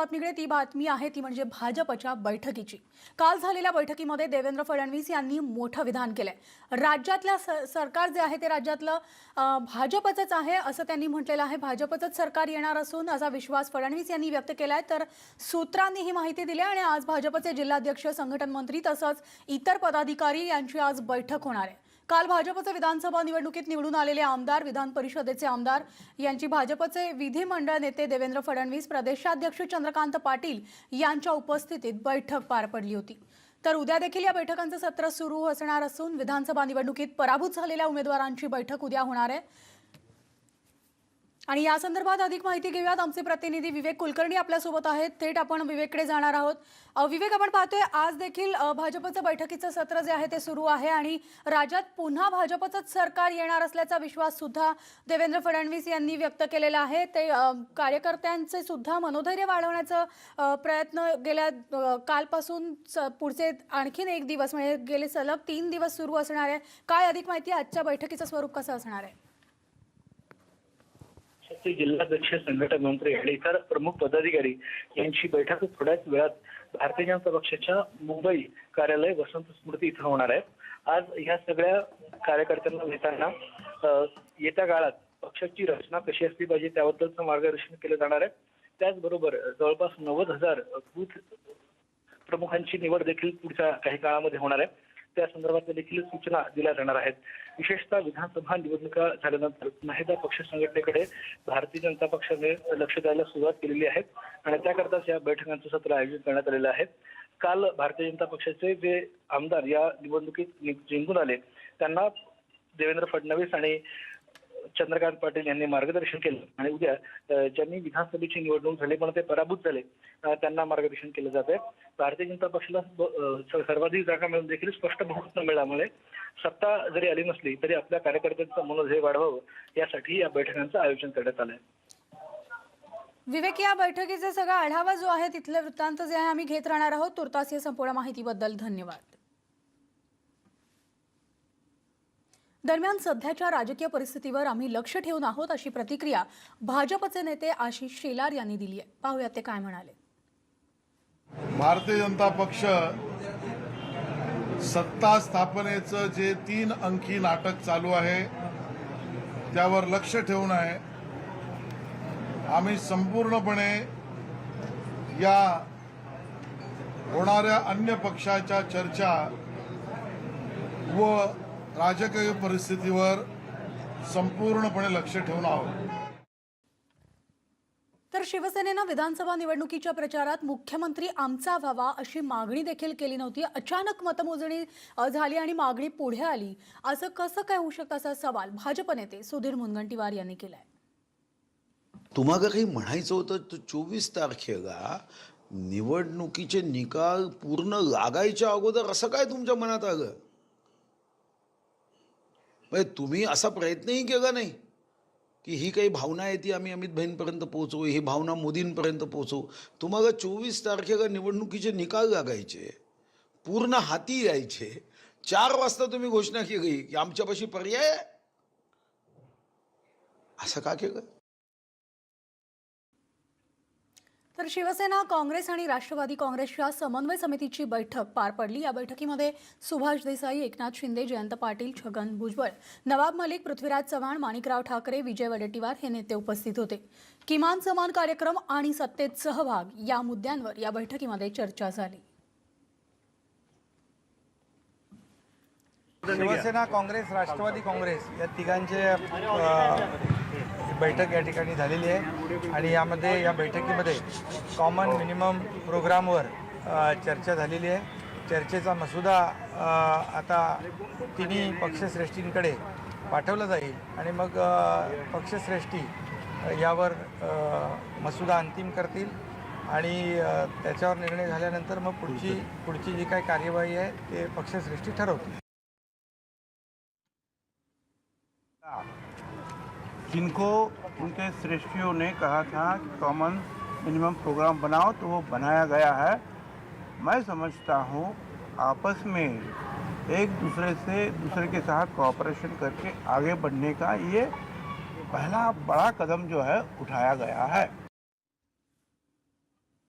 बातमीकडे ती बातमी आहे ती म्हणजे भाजपच्या बैठकीची. काल झालेल्या बैठकीमध्ये देवेंद्र फडणवीस यांनी मोठं विधान केलंय. राज्यातल्या स- सरकार जे आहे ते राज्यातलं भाजपचंच आहे असं त्यांनी म्हटलेलं आहे. भाजपचंच सरकार येणार असून असा विश्वास फडणवीस यांनी व्यक्त केलाय. तर सूत्रांनी ही माहिती दिली आहे आणि आज भाजपचे जिल्हाध्यक्ष संघटन मंत्री तसंच इतर पदाधिकारी यांची आज बैठक होणार आहे. काल भाजपचे विधानसभा निवडणुकीत निवडून आलेले आमदार विधान परिषदेचे आमदार यांची भाजपचे विधिमंडळ नेते देवेंद्र फडणवीस प्रदेशाध्यक्ष चंद्रकांत पाटील यांच्या उपस्थितीत बैठक पार पडली होती. तर उद्या देखील या बैठकांचं सत्र सुरू असणार असून विधानसभा निवडणुकीत पराभूत झालेल्या उमेदवारांची बैठक उद्या होणार आहे. आणि या संदर्भात अधिक माहिती घेऊयात. आमचे प्रतिनिधी विवेक कुलकर्णी आपल्यासोबत आहेत. थेट आपण विवेककडे जाणार आहोत. विवेक आपण पाहतोय आज देखील भाजपचं बैठकीचं सत्र जे आहे ते सुरू आहे आणि राज्यात पुन्हा भाजपचंच सरकार येणार असल्याचा विश्वास सुद्धा देवेंद्र फडणवीस यांनी व्यक्त केलेला आहे. ते कार्यकर्त्यांचे सुद्धा मनोधैर्य वाढवण्याचा प्रयत्न गेल्या कालपासून स- पुढचे आणखीन एक दिवस म्हणजे गेले सलग तीन दिवस सुरू असणार आहे. काय अधिक माहिती आजच्या बैठकीचं स्वरूप कसं असणार आहे? पक्षाचे जिल्हाध्यक्ष संघटन मंत्री आणि इतर प्रमुख पदाधिकारी यांची बैठक थोड्याच वेळात भारतीय जनता पक्षाच्या मुंबई कार्यालय वसंत स्मृती इथं होणार आहे. आज ह्या सगळ्या कार्यकर्त्यांना भेटताना येत्या काळात पक्षाची रचना कशी असली पाहिजे त्याबद्दलचं मार्गदर्शन केलं जाणार आहे. त्याचबरोबर जवळपास नव्वद हजार बूथ प्रमुखांची निवड देखील पुढच्या काही काळामध्ये होणार आहे. त्या संदर्भात देखील सूचना दिल्या जाणार आहेत. विशेषतः विधानसभा निवडणुका झाल्यानंतर नाहीदा पक्ष संघटनेकडे भारतीय जनता पक्षाने लक्ष द्यायला सुरुवात केलेली आहे आणि त्याकरताच या बैठकांचं सत्र आयोजित करण्यात आलेलं आहे. काल भारतीय जनता पक्षाचे जे आमदार या निवडणुकीत जिंकून आले त्यांना देवेंद्र फडणवीस आणि चंद्रकांत पाटील यांनी मार्गदर्शन केलं आणि उद्या ज्यांनी विधानसभेची निवडणूक झाली पण ते पराभूत झाले त्यांना मार्गदर्शन केलं जात आहे भारतीय जनता पक्षाला सर्वाधिक जागा मिळून देखील स्पष्ट बहुमत न मिळाल्यामुळे सत्ता जरी आली नसली तरी आपल्या कार्यकर्त्यांचं मनोधैर्य वाढवावं यासाठी या बैठकांचं आयोजन करण्यात आलं आहे विवेक या बैठकीचा सगळा आढावा जो आहे तिथले वृत्तांत जे आहे आम्ही घेत राहणार आहोत. तुर्तास या संपूर्ण माहितीबद्दल धन्यवाद. दरम्यान सध्याच्या राजकीय परिस्थितीवर आम्ही लक्ष ठेवून आहोत अशी प्रतिक्रिया भाजपचे नेते आशिष शेलार यांनी दिली आहे. पाहूयात ते काय म्हणाले. भारतीय जनता पक्ष सत्ता स्थापनेचं जे तीन अंकी नाटक चालू आहे त्यावर लक्ष ठेवून आहे. आम्ही संपूर्णपणे या होणाऱ्या अन्य पक्षाच्या चर्चा व राजकीय परिस्थितीवर संपूर्णपणे लक्ष ठेवून आहोत. तर शिवसेनेनं विधानसभा निवडणुकीच्या प्रचारात मुख्यमंत्री आमचा व्हावा अशी मागणी देखील केली नव्हती. अचानक मतमोजणी झाली आणि मागणी पुढे आली. असं कसं काय होऊ शकतं असा सवाल भाजप नेते सुधीर मुनगंटीवार यांनी केलाय. तुम्हाला काही म्हणायचं होतं? तर चोवीस तारखेला निवडणुकीचे निकाल पूर्ण लागायच्या अगोदर असं काय तुमच्या मनात आलं? म्हणजे तुम्ही असा प्रयत्नही केला नाही की ही काही भावना आहे ती आम्ही अमित भाईंपर्यंत पोहोचवू ही भावना मोदींपर्यंत पोहोचवू. तुम्हाला चोवीस तारखेला निवडणुकीचे निकाल लागायचे पूर्ण हाती यायचे. चार वाजता तुम्ही घोषणा केली की आमच्यापाशी पर्याय आहे? असं का केलं? तर शिवसेना काँग्रेस आणि राष्ट्रवादी काँग्रेसच्या समन्वय समितीची बैठक पार पडली. या बैठकीमध्ये सुभाष देसाई एकनाथ शिंदे जयंत पाटील छगन भुजबळ नवाब मलिक पृथ्वीराज चव्हाण माणिकराव ठाकरे विजय वडेट्टीवार हे नेते उपस्थित होते. किमान समान कार्यक्रम आणि सत्तेत सहभाग या मुद्द्यांवर या बैठकीमध्ये चर्चा झाली. शिवसेना काँग्रेस राष्ट्रवादी काँग्रेस या तिघांचे बैठक या ठिकाणी झालेली आहे. आणि यामध्ये या बैठकीमध्ये कॉमन मिनिमम प्रोग्रामवर चर्चा झालेली आहे. चर्चेचा मसुदा आता तिन्ही पक्षश्रेष्ठींकडे पाठवला जाईल. आणि मग पक्षश्रेष्ठी यावर मसुदा अंतिम करतील. आणि त्याच्यावर निर्णय झाल्यानंतर मग पुढची पुढची जी काही कार्यवाही आहे ते पक्षश्रेष्ठी ठरवतील. जिनको उनके श्रेष्ठियों ने कहा था कि कॉमन मिनिमम प्रोग्राम बनाओ तो वो बनाया गया है। मैं समझता हूँ, आपस में एक दूसरे से दूसरे के साथ कोऑपरेशन करके आगे बढ़ने का ये पहला बड़ा कदम जो है, उठाया गया है।